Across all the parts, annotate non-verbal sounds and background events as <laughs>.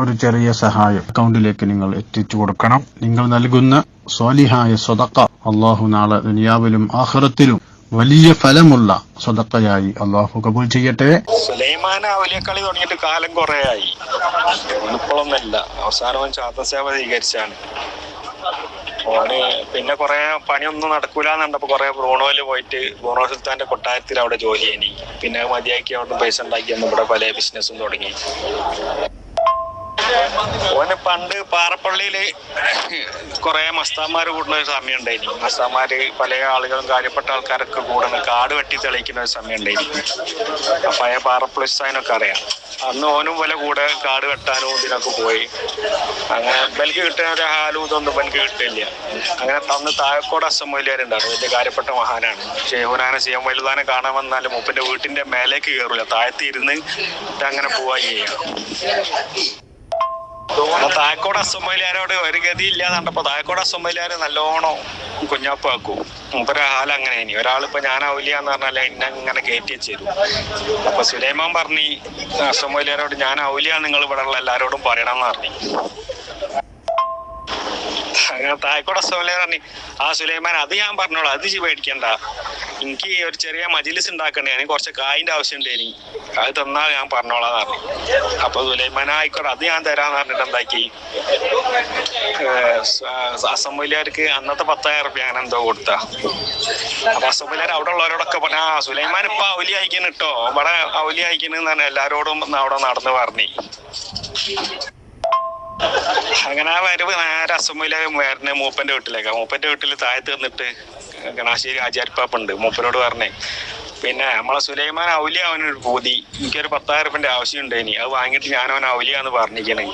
ഒരു ചെറിയ സഹായം അക്കൗണ്ടിലേക്ക് നിങ്ങൾ എത്തിച്ചു കൊടുക്കണം. നിങ്ങൾ നൽകുന്ന സ്വാലിഹായ സ്വതക്ക അള്ളാഹു നാളെ ദുനിയാവിലും ആഹ്റത്തിലും വലിയ ഫലമുള്ള സ്വതക്കയായി അള്ളാഹു കബൂൽ ചെയ്യട്ടെ. കളി തുടങ്ങിയിട്ട് കാലം കുറേയായി. ഇപ്പോഴൊന്നല്ല അവസാനം അവൻ ചാത്തസേവ സ്വീകരിച്ചാണ്. പിന്നെ കുറെ പണിയൊന്നും നടക്കൂലെന്നുണ്ടപ്പോ കുറെ ബ്രൂണോയിൽ പോയിട്ട് ബ്രൂണോ സുൽത്താന്റെ കൊട്ടാരത്തിൽ അവിടെ ജോലി ചെയ്യണി. പിന്നെ മതിയാക്കി അവിടെ പൈസ ഉണ്ടാക്കി ഇവിടെ പല ബിസിനസ്സും തുടങ്ങി. ഓന് പണ്ട് പാറപ്പള്ളിയിൽ കുറെ മസ്താന്മാര് കൂടുന്ന ഒരു സമയം ഉണ്ടായിരുന്നു. മസ്താന്മാര് പല ആളുകളും കാര്യപ്പെട്ട ആൾക്കാരൊക്കെ കൂടുന്ന കാട് വെട്ടി തെളിയിക്കുന്ന ഒരു സമയം ഉണ്ടായിരുന്നു. പഴയ പാറപ്പള്ളി സ്ഥാനൊക്കെ അറിയാം. അന്ന് ഓനും പോലെ കൂടെ കാട് വെട്ടാനും ഇതിനൊക്കെ പോയി. അങ്ങനെ ബൽക്ക് കിട്ടുന്ന ഒരു ഹാലും ഇതൊന്നും ബൽക്ക് കിട്ടില്ല. അങ്ങനെ തന്ന് താഴക്കോട് അസംബലിയാരുണ്ടായിരുന്നു വലിയ കാര്യപ്പെട്ട മഹാനാണ്. ഷെയ്ഹുനാനെ സിയം വലുതാനെ കാണാൻ വന്നാലും മൂപ്പന്റെ വീട്ടിന്റെ മേലേക്ക് കയറില്ല താഴത്തിരുന്ന് അങ്ങനെ പോവാ ചെയ്യാം. അപ്പൊ തായക്കോട് അസംബലിയാരോട് ഒരു ഗതി ഇല്ലാന്നുണ്ടപ്പോ താക്കോട് അസംബലിയാര് നല്ലോണം കുഞ്ഞാപ്പാക്കും. മൂപ്പര ഹാൽ അങ്ങനെ ഇനി. ഒരാളിപ്പോ ഞാൻ ഔലിയാന്ന് പറഞ്ഞാൽ എന്നെ ഇങ്ങനെ കയറ്റി ചേരും അപ്പൊ സുലൈമാൻ പറഞ്ഞു അസംബലിയാരോട് ഞാൻ ഔലിയ നിങ്ങൾ ഇവിടെ ഉള്ള എല്ലാരോടും പറയണം എന്ന് പറഞ്ഞു. അങ്ങനെ തായക്കോട് അസംബലിയാർ പറഞ്ഞു ആ സുലൈമാൻ അത് ഞാൻ പറഞ്ഞോളാം അത് പേടിക്കണ്ട. എനിക്ക് ഒരു ചെറിയ മജിലിസ് ഉണ്ടാക്കണ്ടേ? എനിക്ക് കുറച്ച് കായിന്റെ ആവശ്യം ഉണ്ട് എനിക്ക് അത് തന്നാൽ ഞാൻ പറഞ്ഞോളാം പറഞ്ഞു. അപ്പൊ സുലൈമാൻ ആയിക്കോട്ടെ അത് ഞാൻ തരാന്ന് പറഞ്ഞിട്ട് എന്താക്കി? അസംബലിയർക്ക് അന്നത്തെ പത്തായിരം റുപ്യ അങ്ങനെ എന്തോ കൊടുത്ത. അപ്പൊ അസംബലിയർ അവിടെ ഉള്ളവരോടൊക്കെ പറഞ്ഞു ആ സുലൈമാൻ ഇപ്പൊ അവലി അയക്കുന്നു കേട്ടോ ഇവിടെ അവലി അയക്കണെന്ന് പറഞ്ഞ എല്ലാരോടും അവിടെ നടന്ന് പറഞ്ഞു. അങ്ങനെ ആ വരവ് നേരെ അസംബലിയ വരുന്ന മൂപ്പന്റെ വീട്ടിലേക്കാ. മൂപ്പന്റെ വീട്ടിൽ താഴത്ത് നിന്നിട്ട് ഗണാശ്ശേരി ആചാരിപ്പാപ്പുണ്ട് മൂപ്പനോട് പറഞ്ഞേ. പിന്നെ നമ്മളെ സുലൈമാൻ ഔലിയ അവനൊരു പൂതി എനിക്കൊരു പത്തായിരം റുപ്യന്റെ ആവശ്യമുണ്ട് ഇനി. അത് വാങ്ങിയിട്ട് ഞാൻ അവൻ ഔലിയ എന്ന് പറഞ്ഞിരിക്കണേ.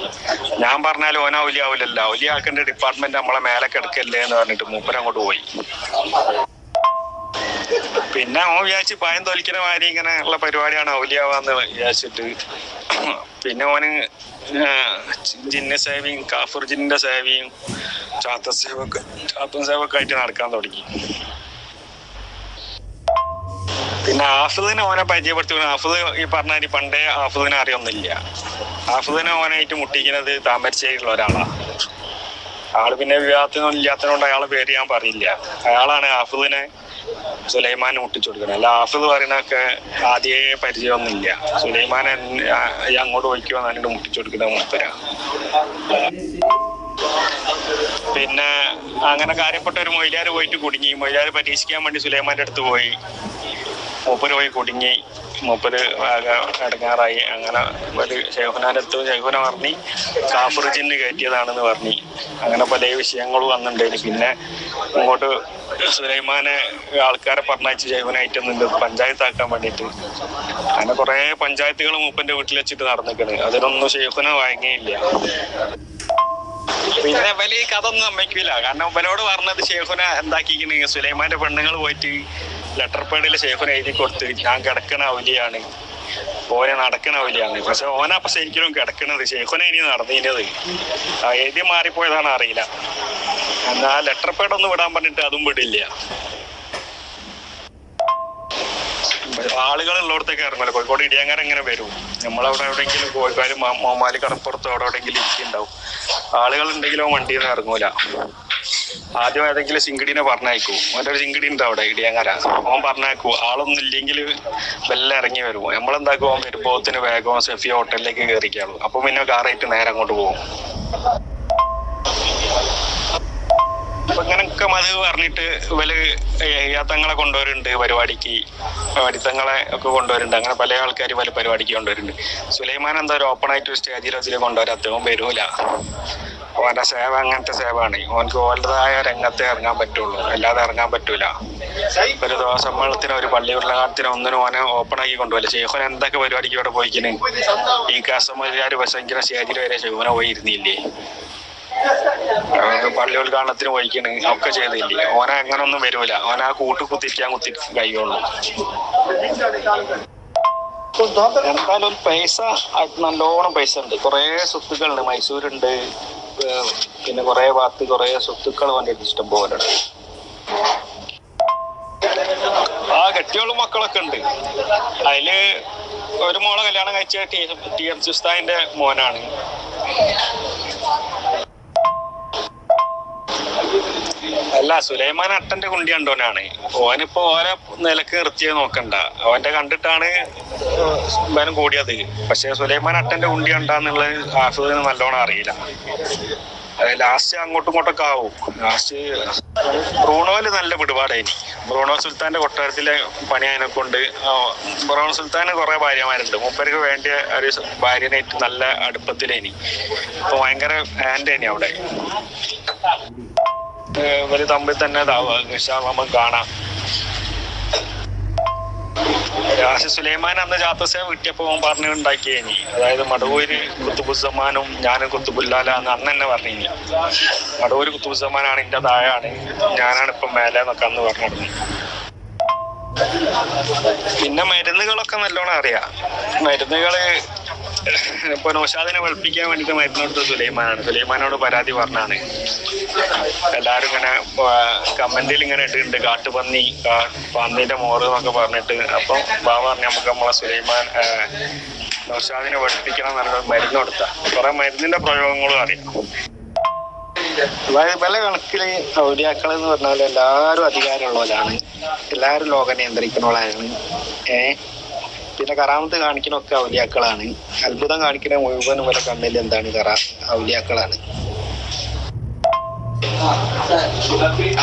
ഞാൻ പറഞ്ഞാൽ ഓൻ ഔലിയ ആവില്ലല്ലോ ഔലിയ ആക്കേണ്ട ഡിപ്പാർട്ട്മെന്റ് നമ്മളെ മേലെ കിടക്കല്ലേ എന്ന് പറഞ്ഞിട്ട് മൂപ്പൻ അങ്ങോട്ട് പോയി. പിന്നെ ഓ വിചാരിച്ച് പായം തൊലിക്കണ മാതിരി ഇങ്ങനെ ഉള്ള പരിപാടിയാണ് ഔലിയാവാന്ന് വിചാരിച്ചിട്ട്. പിന്നെ ഓന് ജിന്ന സേവിയും കാഫുർ ജിന്നിന്റെ സേവയും ചാത്ത സേവക്ക് ചാത്തൻ സേവക്കായിട്ട് നടക്കാൻ തുടങ്ങി. പിന്നെ ആഫിദിനെ ഓനെ പരിചയപ്പെടുത്തി. ആഫിദ് ഈ പറഞ്ഞ പണ്ടേ ആഫിദിനെ അറിയൊന്നുമില്ല. ആഫിദിനെ ഓനായിട്ട് മുട്ടിക്കുന്നത് താമരശ്ശേരിയിലുള്ള ഒരാളാണ് ആൾ പിന്നെ വിവാഹത്തിനൊന്നും ഇല്ലാത്തതുകൊണ്ട് അയാളെ പേര് ഞാൻ പറയില്ല. അയാളാണ് ആഫിദിനെ സുലൈമാൻ മുട്ടിച്ചു കൊടുക്കുന്നത് അല്ല ആഫിദ് പറയുന്നൊക്കെ ആദ്യേ പരിചയമൊന്നുമില്ല. സുലൈമാൻ അങ്ങോട്ട് പോയിക്കോ എന്നിട്ട് മുട്ടിച്ചു കൊടുക്കുന്ന മൂപ്പര. പിന്നെ അങ്ങനെ കാര്യപ്പെട്ട ഒരു മൊയിലാര് പോയിട്ട് കുടുങ്ങി. മൊയിലാര് പരീക്ഷിക്കാൻ വേണ്ടി സുലൈമാന്റെ അടുത്ത് പോയി. മൂപ്പര് പോയി കുടുങ്ങി. മൂപ്പര് ആകെ അടങ്ങാറായി അങ്ങനെ ഒരു ശേഖനാന്റെ അടുത്ത് ഷെയ്ഖുന പറഞ്ഞു കാഫർ കയറ്റിയതാണെന്ന് പറഞ്ഞു. അങ്ങനെ പല വിഷയങ്ങളും വന്നിട്ടുണ്ടായിരുന്നു. പിന്നെ ഇങ്ങോട്ട് സുലൈമാനെ ആൾക്കാരെ പറഞ്ഞയച്ച് ജൈവനായിട്ട് നിന്ന് പഞ്ചായത്താക്കാൻ വേണ്ടിട്ട് അങ്ങനെ കുറെ പഞ്ചായത്തുകൾ മൂപ്പന്റെ വീട്ടിൽ വെച്ചിട്ട് നടന്നിക്കണ്. അതിനൊന്നും ഷെയ്ഖുന വഴങ്ങിയില്ല. പിന്നെ ഇവൽ ഈ കഥ ഒന്നും കാരണം ഇവനോട് പറഞ്ഞത് ഷേഖുന എന്താക്കിക്കണ്? സുലൈമാന്റെ പെണ്ണുങ്ങൾ പോയിട്ട് ലെറ്റർ പേഡിൽ ഷേഖുന എഴുതി കൊടുത്ത് ഞാൻ കിടക്കണ അവലിയാണ് ഓനെ നടക്കണ അവലിയാണ് പക്ഷെ ഓന അപ്പൊ ശരിക്കും കിടക്കണത്. ഷേഖുന ഇനി നടന്നതിന്റെത് ആ എഴുതി മാറിപ്പോയതാണ് അറിയില്ല എന്നാ ലെറ്റർ പേഡ് ഒന്നും വിടാൻ പറഞ്ഞിട്ട് അതും വിടില്ല. ആളുകൾ ഉള്ളിടത്തേക്ക് ഇറങ്ങില്ല കോഴിക്കോട് ഇടിയാങ്ങാരം എങ്ങനെ വരും? നമ്മളവിടെ എവിടെയെങ്കിലും കോഴിക്കാട് മോമാലി കടപ്പുറത്തോ അവിടെ എവിടെയെങ്കിലും ഇരിക്കുന്നുണ്ടാവും ആളുകൾ ഉണ്ടെങ്കിലോ വണ്ടിയിൽ നിന്ന് ഇറങ്ങൂല. ആദ്യം ഏതെങ്കിലും സിങ്കിടിനെ പറഞ്ഞയക്കൂ. ഒരു സിങ്കിടി ഉണ്ട് അവിടെ ഇടിയങ്ങര അവൻ പറഞ്ഞയക്കൂ. ആളൊന്നും ഇല്ലെങ്കിൽ വെല്ല ഇറങ്ങി വരും. നമ്മളെന്താക്കും? അവൻ വരുമ്പോത്തിന് വേഗം സെഫി ഹോട്ടലിലേക്ക് കയറിക്കാളൂ. അപ്പൊ പിന്നെ കാറായിട്ട് നേരെ അങ്ങോട്ട് പോകും. അപ്പൊ ഇങ്ങനൊക്കെ മത് പറഞ്ഞിട്ട് ഇവൽ യാത്തങ്ങളെ കൊണ്ടുവരുന്നുണ്ട് പരിപാടിക്ക്. പഠിത്തങ്ങളെ ഒക്കെ കൊണ്ടുവരുന്നുണ്ട്. അങ്ങനെ പല ആൾക്കാർ പല പരിപാടിക്ക് കൊണ്ടുവരുന്നുണ്ട്. സുലൈമാൻ എന്താ ഒരു ഓപ്പൺ ആയിട്ട് സ്റ്റേജിൽ വെച്ചിൽ അദ്ദേഹം വരൂല. ഓന്റെ സേവ അങ്ങനത്തെ സേവാണ് ഓനക്ക് ഓന്റെതായ രംഗത്തെ ഇറങ്ങാൻ പറ്റുള്ളൂ. അല്ലാതെ ഇറങ്ങാൻ പറ്റൂല. ഒരു സമ്മേളനത്തിന് ഒരു പള്ളി ഉരുളകാലത്തിനോ ഒന്നിനും ഓനെ ഓപ്പൺ ആക്കി കൊണ്ടുപോയില്ല ഷെയ്ഖോൻ എന്തൊക്കെ പരിപാടിക്ക് ഇവിടെ പോയിക്കിന്? ഈ കസ്റ്റമർക്കാർ പ്രസംഗിക്കുന്ന സ്റ്റേജിൽ വരെ ഷെയ്ഖോനെ പോയിരുന്നില്ലേ? പള്ളി ഉദ്ഘാടനത്തിന് പോയിക്കണ്. ഒക്കെ ചെയ്തില്ലേ. ഓന അങ്ങനെ ഒന്നും വരൂല. ഓന ആ കൂട്ട് കുത്തിരിക്കാൻ കുത്തി കഴിയുള്ളൂ. എന്തായാലും പൈസ നല്ലോണം പൈസ ഉണ്ട്. കുറെ സ്വത്തുക്കളുണ്ട്. മൈസൂരുണ്ട്. പിന്നെ കുറെ ഭാഗത്ത് കുറെ സ്വത്തുക്കൾ വേണ്ടിയിട്ട് ഇഷ്ടം പോലെ ആ കെട്ടിയോളും മക്കളൊക്കെ ഉണ്ട്. അതിൽ ഒരു മോളെ കല്യാണം കഴിച്ച ടി എം സുസ്താന്റെ മോനാണ്. അല്ല സുലൈമാൻ അട്ടന്റെ കുണ്ടി കണ്ടോനാണ് ഓനിപ്പോ ഓനെ നിലയ്ക്ക് നിർത്തിയത് നോക്കണ്ട. അവന്റെ കണ്ടിട്ടാണ് ഇവനും കൂടിയത്. പക്ഷെ സുലൈമാൻ അട്ടന്റെ കുണ്ടി കണ്ടാന്നുള്ളത് ആഫിദിന് നല്ലോണം അറിയില്ല. ലാസ്റ്റ് അങ്ങോട്ടും ഇങ്ങോട്ടൊക്കെ ആവും. ലാസ്റ്റ് ബ്രൂണോയിൽ നല്ല പിടിപാടായിനി. ബ്രൂണോ സുൽത്താന്റെ കൊട്ടാരത്തിലെ പണി അതിനെ കൊണ്ട് ആ, ബ്രൂണോ സുൽത്താന് കുറെ ഭാര്യമാരുണ്ട്. മൂപ്പർക്ക് വേണ്ടിയ ഒരു ഭാര്യനായിട്ട് നല്ല അടുപ്പത്തിലേനി. അപ്പൊ ഭയങ്കര ഹാൻഡേനി അവിടെ. ഇവർ തമ്മിൽ തന്നെ നമുക്ക് കാണാം. രാശി സുലൈമാൻ അന്ന് ജാത്തസേവ കിട്ടിയപ്പോ പറഞ്ഞു ഉണ്ടാക്കിയ ഇനി. അതായത് മടവൂര് കുത്തുബുസമാനും ഞാനും കുത്തുബുല്ലാല എന്ന് അന്ന് തന്നെ പറഞ്ഞിനി മടവൂര് കുത്തുബുസമാനാണ് എന്റെ താഴാണ് ഞാനാണ് ഇപ്പൊ മേലെ എന്നൊക്കെ അന്ന് പറഞ്ഞിരുന്നു. പിന്നെ മരുന്നുകളൊക്കെ നല്ലോണം അറിയാം. മരുന്നുകൾ <laughs> ഇപ്പൊ നൗഷാദിനെ വെളുപ്പിക്കാൻ വേണ്ടിട്ട് മരുന്ന് കൊടുത്ത സുലൈമാനാണ്. സുലൈമാനോട് പരാതി പറഞ്ഞാണ്. എല്ലാരും ഇങ്ങനെ കമന്റിൽ ഇങ്ങനെ ഇട്ടിട്ടുണ്ട്. കാട്ടുപന്നി പന്നിന്റെ മോറ് എന്നൊക്കെ പറഞ്ഞിട്ട്. അപ്പൊ ബാബ പറഞ്ഞ നമുക്ക് നമ്മളെ സുലൈമാൻ നൗഷാദിനെ വെളുപ്പിക്കണം എന്നുള്ള മരുന്ന് കൊടുത്ത കുറെ മരുന്നിന്റെ പ്രയോഗങ്ങളും അറിയാം. പല കണക്കിൽ ഔലിയാക്കൾ എന്ന് പറഞ്ഞാൽ എല്ലാരും അധികാരമുള്ളവരാണ്. എല്ലാരും ലോകം നിയന്ത്രിക്കുന്നവരാണ്. ഏ? പിന്നെ കറാമത്ത് കാണിക്കുന്നൊക്കെ ഔലിയാക്കളാണ്. അത്ഭുതം കാണിക്കുന്ന മുഴുവൻ പോലെ കണ്ണിൽ എന്താണ് കറ ഔലിയാക്കളാണ്.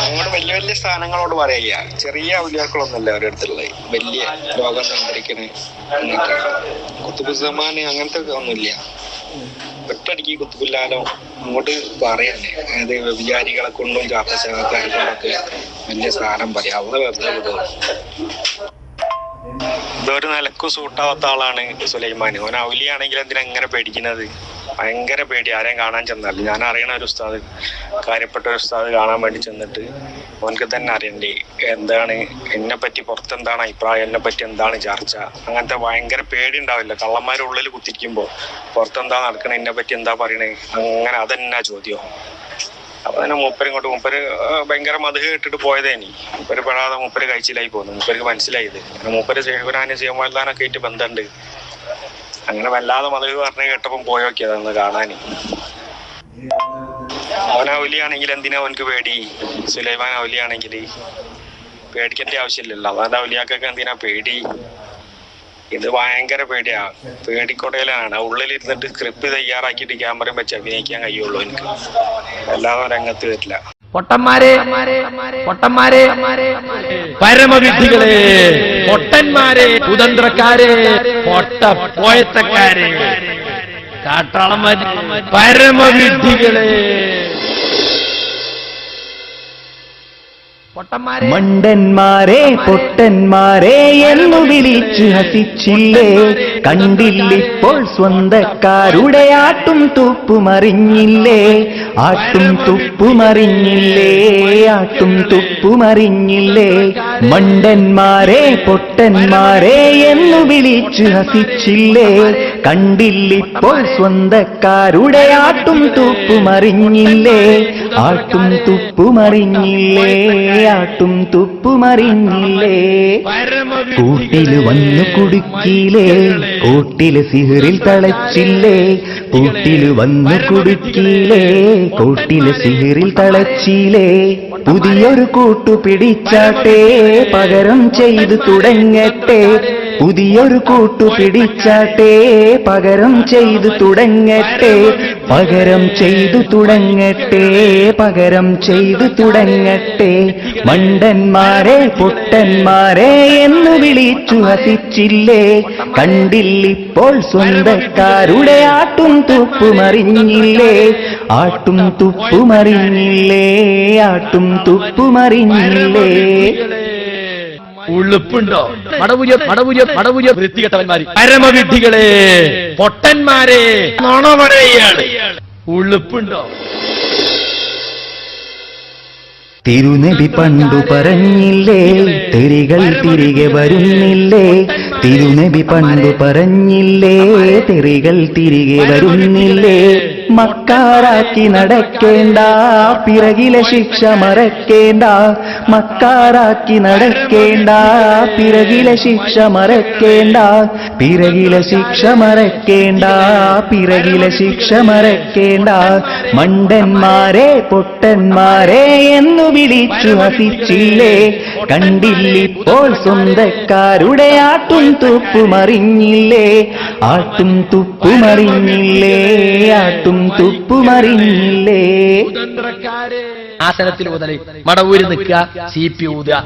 അങ്ങോട്ട് വലിയ വലിയ സ്ഥാനങ്ങളോട് പറയില്ല. ചെറിയ ഔലിയാക്കളൊന്നുമല്ല അവരുടെ അടുത്തുള്ളത് വലിയ ലോകം നിയന്ത്രിക്കണ കുത്തുബുസമാന് അങ്ങനത്തെ ഒന്നുമില്ല. ഒറ്റടിക്ക് കുത്തുബില്ലാലോ അങ്ങോട്ട് പറയാനേ അതായത് വ്യഭിചാരികളെ കൊണ്ടും ജാത്തസേവക്കാരെ കൊണ്ടൊക്കെ വലിയ സ്ഥാനം പറയാം. അവിടെ വെറുതെ ഇതൊരു നിലക്കും സൂട്ടാവാത്ത ആളാണ് സുലൈമാൻ ഓൻ ഔലിയാണെങ്കിൽ എന്തിനാ എങ്ങനെ പേടിക്കുന്നത്? ഭയങ്കര പേടി. ആരെയും കാണാൻ ചെന്നാലും ഞാൻ അറിയണ ഒരു ഉസ്താദ് കാര്യപ്പെട്ട ഒരു ഉസ്താദ് കാണാൻ വേണ്ടി ചെന്നിട്ട് ഓനക്ക് തന്നെ അറിയണ്ടേ എന്താണ് എന്നെ പറ്റി പുറത്തെന്താണ് അഭിപ്രായം എന്നെ പറ്റി എന്താണ് ചർച്ച? അങ്ങനത്തെ ഭയങ്കര പേടി ഉണ്ടാവില്ല. കള്ളന്മാരുടെ ഉള്ളിൽ പുറത്തെന്താ നടക്കണേ എന്നെ പറ്റി എന്താ പറയണേ അങ്ങനെ അതെന്നാ ചോദ്യം? അപ്പൊ തന്നെ മൂപ്പര് ഇങ്ങോട്ട് മൂപ്പര് ഭയങ്കര മധു കേട്ടിട്ട് പോയതേനി മൂപ്പര് പെടാതെ മൂപ്പര് കഴിച്ചിലായി പോന്നു മൂപ്പർക്ക് മനസ്സിലായത്. മൂപ്പര് സേവനാന് സേവല്ലാനൊക്കെ ആയിട്ട് ബന്ധമുണ്ട് അങ്ങനെ വല്ലാതെ മധു പറഞ്ഞ് കേട്ടപ്പം പോയോക്കിയതാന്ന് കാണാന്. അവൻ ഔലിയാണെങ്കിൽ എന്തിനാ അവനക്ക് പേടി? സുലൈമാൻ ഔലിയാണെങ്കിൽ പേടിക്കേണ്ട ആവശ്യമില്ലല്ലോ. അതായത് ഔലിയാക്കൊക്കെ എന്തിനാ പേടി? ഇത് ഭയങ്കര പേടിയാ. പേടിക്കൊടയിലാണ്. ഉള്ളിലിരുന്നിട്ട് സ്ക്രിപ്റ്റ് തയ്യാറാക്കിയിട്ട് ക്യാമറയും വെച്ച് അഭിനയിക്കാൻ കഴിയുള്ളൂ എനിക്ക്. അല്ലാതെ രംഗത്ത് വരില്ല. പൊട്ടന്മാരെ പൊട്ടന്മാരെ പരമവിദ്ധികളെ പൊട്ടന്മാരെ കുതന്ത്രക്കാരെ പൊട്ട പോയത്തക്കാരെ. കാട്ടാളന്മാര് പരമവിദ്ധികളെ മണ്ടന്മാരെ പൊട്ടന്മാരെ. എന്നു വിളിച്ചു ഹസിച്ചില്ലേ? കണ്ടില്ലിപ്പോൾ സ്വന്തക്കാരുടെ ആട്ടും തുപ്പുമറിഞ്ഞില്ലേ? ആട്ടും തുപ്പുമറിഞ്ഞില്ലേ? ആട്ടും തുപ്പുമറിഞ്ഞില്ലേ? മണ്ടന്മാരെ പൊട്ടന്മാരെ എന്നു വിളിച്ചു ഹസിച്ചില്ലേ? കണ്ടില്ലിപ്പോൾ സ്വന്തക്കാരുടെ ആട്ടും തുപ്പുമറിഞ്ഞില്ലേ? ആട്ടും തുപ്പുമറിഞ്ഞില്ലേ? ആട്ടും തുപ്പുമറിഞ്ഞില്ലേ? കൂട്ടിൽ വന്നു കുടുക്കിയില്ലേ? കൂട്ടിൽ സിഹറിൽ തളച്ചില്ലേ? കൂട്ടിൽ വന്നു കുടുക്കിയില്ലേ? കൂട്ടിൽ സിഹറിൽ തളച്ചില്ലേ? പുതിയൊരു കൂട്ടു പിടിച്ചാട്ടെ പകരം ചെയ്തു തുടങ്ങട്ടെ. പുതിയൊരു കൂട്ടു പിടിച്ചാട്ടെ പകരം ചെയ്തു തുടങ്ങട്ടെ പകരം ചെയ്തു തുടങ്ങട്ടെ പകരം ചെയ്തു തുടങ്ങട്ടെ. മണ്ടന്മാരെ പൊട്ടന്മാരെ എന്ന് വിളിച്ചു ഹസിച്ചില്ലേ കണ്ടില്ലിപ്പോൾ സ്വന്തക്കാരുടെ ആട്ടും തുപ്പുമറിഞ്ഞില്ലേ? ആട്ടും തുപ്പുമറിഞ്ഞില്ലേ? ആട്ടും തുപ്പുമറിഞ്ഞില്ലേ? ഉളുപ്പുണ്ടോ? മടപുരിയ മടപുരിയ മടപുരിയ വൃത്തികെട്ടവന്മാര്. പരമവിഡ്ഢികളെ പൊട്ടന്മാരെ. ഉളുപ്പുണ്ടോ? തിരുനബി പണ്ടു പറഞ്ഞില്ലേ തെരികൾ തിരികെ വരുന്നില്ലേ തിരുനബി പണ്ടു പറഞ്ഞില്ലേ തെറികൾ തിരികെ വരുന്നില്ലേ. മക്കാരാക്കി നടക്കേണ്ട പിറകിലെ ശിക്ഷ മറക്കേണ്ട. മക്കാരാക്കി നടക്കേണ്ട പിറകിലെ ശിക്ഷ മറക്കേണ്ട. പിറകിലെ ശിക്ഷ മറക്കേണ്ട പിറകിലെ ശിക്ഷ മറക്കേണ്ട. മണ്ടന്മാരെ പൊട്ടന്മാരെ എന്നു വിളിച്ചു ഹസിച്ചില്ലേ കണ്ടില്ലിപ്പോൾ സ്വന്തക്കാരുടെ ആട്ടും തുപ്പുമറിഞ്ഞില്ലേ. ആട്ടും തുപ്പുമറിഞ്ഞില്ലേ ആട്ടും തുപ്പുമറിഞ്ഞില്ലേ? ആസനത്തിൽ ഊതൽ. മടവൂര് നിൽക്കുക സി പി ഊതുക.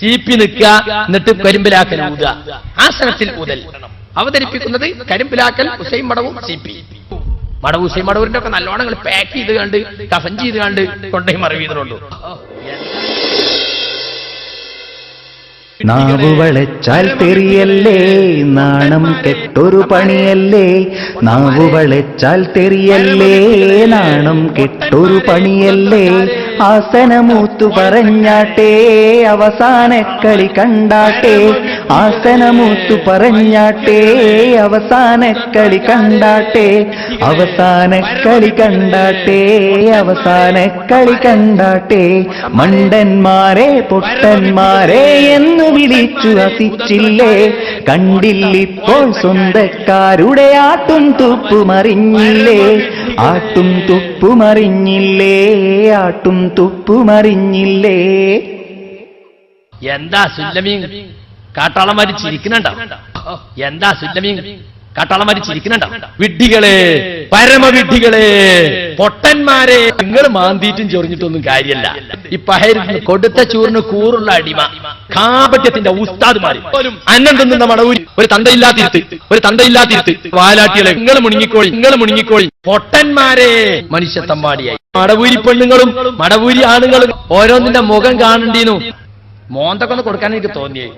സി പി നിൽക്കുക എന്നിട്ട് കരിമ്പിലാക്കൽ ഊതുക. ആസനത്തിൽ ഊതൽ. അവതരിപ്പിക്കുന്നത് കരിമ്പിലാക്കൽ ഹുസൈൻ മടവും സി പി. മടവ് ഹുസൈൻ മടവൂരിന്റെ ഒക്കെ നല്ലോണങ്ങൾ പാക്ക് ചെയ്ത് കണ്ട് കഫൻ ചെയ്ത് കണ്ട് കൊണ്ടേ മറവ് ചെയ്തിട്ടുള്ളൂ. നാവു വളച്ചാൽ തെറിയല്ലേ? നാണം കെട്ടൊരു പണിയല്ലേ? നാവു വളച്ചാൽ തെറിയല്ലേ? നാണം കെട്ടൊരു പണിയല്ലേ? ആസനമൂത്തു പറഞ്ഞാട്ടേ അവസാന കളി കണ്ടാട്ടെ ആസനമൂത്തു പറഞ്ഞാട്ടെ അവസാന കളി കണ്ടാട്ടെ അവസാന കളി കണ്ടാട്ടെ അവസാന കളി കണ്ടാട്ടെ മണ്ടന്മാരെ പൊട്ടന്മാരെ എന്നു വിളിച്ചു ഹസിച്ചില്ലേ കണ്ടില്ലിപ്പോൾ സ്വന്തക്കാരുടെ ആട്ടും തുപ്പുമറിഞ്ഞില്ലേ ആട്ടും തുപ്പുമറിഞ്ഞില്ലേ ആട്ടും തുപ്പുമറിഞ്ഞില്ലേ. എന്താ സുല്ലമീൻ? കാട്ടാളന്മാര് ചിരിക്കുന്നുണ്ടോ? എന്താ സുല്ലമീൻ കാട്ടാളന്മാര് ചിരിക്കുന്നുണ്ടോ? വിഡ്ഢികളെ പരമവിഡ്ഢികളെ പൊട്ടന്മാരെ. നിങ്ങൾ മാന്തിയിട്ടും ചൊറിഞ്ഞിട്ടൊന്നും കാര്യമല്ല. ഈ പഹരുന്ന് കൊടുത്ത ചൂറിന് കൂറുള്ള അടിമ കാപട്യത്തിന്റെ ഉസ്താദ്മാര്. അന്നം തിന്നുന്ന മടവൂരി ഒരു തന്തയില്ലാത്തിരുത്ത് ഒരു തന്തയില്ലാത്തിരുത്ത് വാലാട്ടികളെ നിങ്ങൾ മുണുങ്ങിക്കോളി നിങ്ങൾ മുണുങ്ങിക്കോളി. പൊട്ടന്മാരെ മനുഷ്യത്തമ്പാടിയായി മടവൂരി പെണ്ണുങ്ങളും മടവൂരി ആണുങ്ങളും ഓരോന്നിന്റെ മുഖം കാണണ്ടീനു മോന്തൊക്കെ ഒന്ന് കൊടുക്കാൻ എനിക്ക് തോന്നിയേ.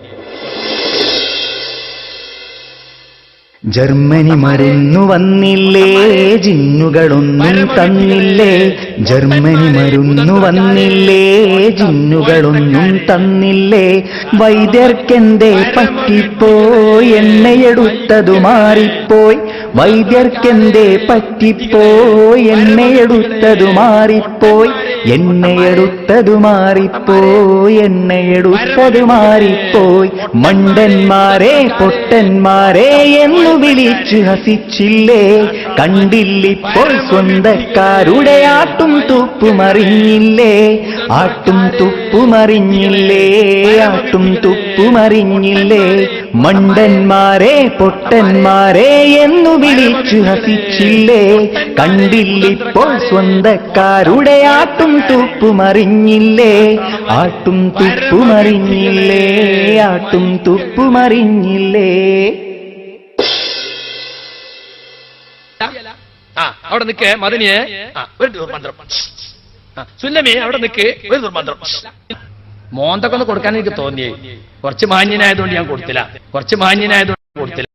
ജർമ്മനി മരുന്നു വന്നില്ലേ ജിന്നുകളൊന്നും തന്നില്ലേ? ജർമ്മനി മരുന്നു വന്നില്ലേ ജിന്നുകളൊന്നും തന്നില്ലേ? വൈദ്യർക്കെന്തേ പറ്റിപ്പോയി? എണ്ണയെടുത്തതു മാറിപ്പോയി. വൈദ്യർക്കെന്തേ പറ്റിപ്പോയി? എണ്ണയെടുത്തതു മാറിപ്പോയി. എണ്ണയെടുത്തതു മാറിപ്പോയി എന്നെയെടുത്തതു മാറിപ്പോയി. മണ്ടന്മാരെ പൊട്ടന്മാരെ എന്ന് വിളിച്ചു ഹസിച്ചില്ലേ? കണ്ടില്ലിപ്പോൾ സ്വന്തക്കാരുടെ ആട്ടും തുപ്പുമറിഞ്ഞില്ലേ? ആട്ടും തുപ്പുമറിഞ്ഞില്ലേ? ആട്ടും തുപ്പുമറിഞ്ഞില്ലേ? മണ്ടന്മാരെ പൊട്ടന്മാരെ എന്നു വിളിച്ചു ഹസിച്ചില്ലേ? കണ്ടില്ലിപ്പോൾ സ്വന്തക്കാരുടെ ആട്ടും തുപ്പുമറിഞ്ഞില്ലേ? ആട്ടും തുപ്പുമറിഞ്ഞില്ലേ? ആട്ടും തുപ്പുമറിഞ്ഞില്ലേ? അവിടെ നിക്ക് മദനിയെ. ഒരു ദുർമന്ത്രം സുല്ലമി അവിടെ നിക്ക് ഒരു ദുർമന്ത്രം മോന്തൊക്കെ ഒന്ന് കൊടുക്കാൻ എനിക്ക് തോന്നിയേ. കുറച്ച് മാന്യനായതുകൊണ്ട് ഞാൻ കൊടുത്തില്ല. കുറച്ച് മാന്യനായതുകൊണ്ട് കൊടുത്തില്ല.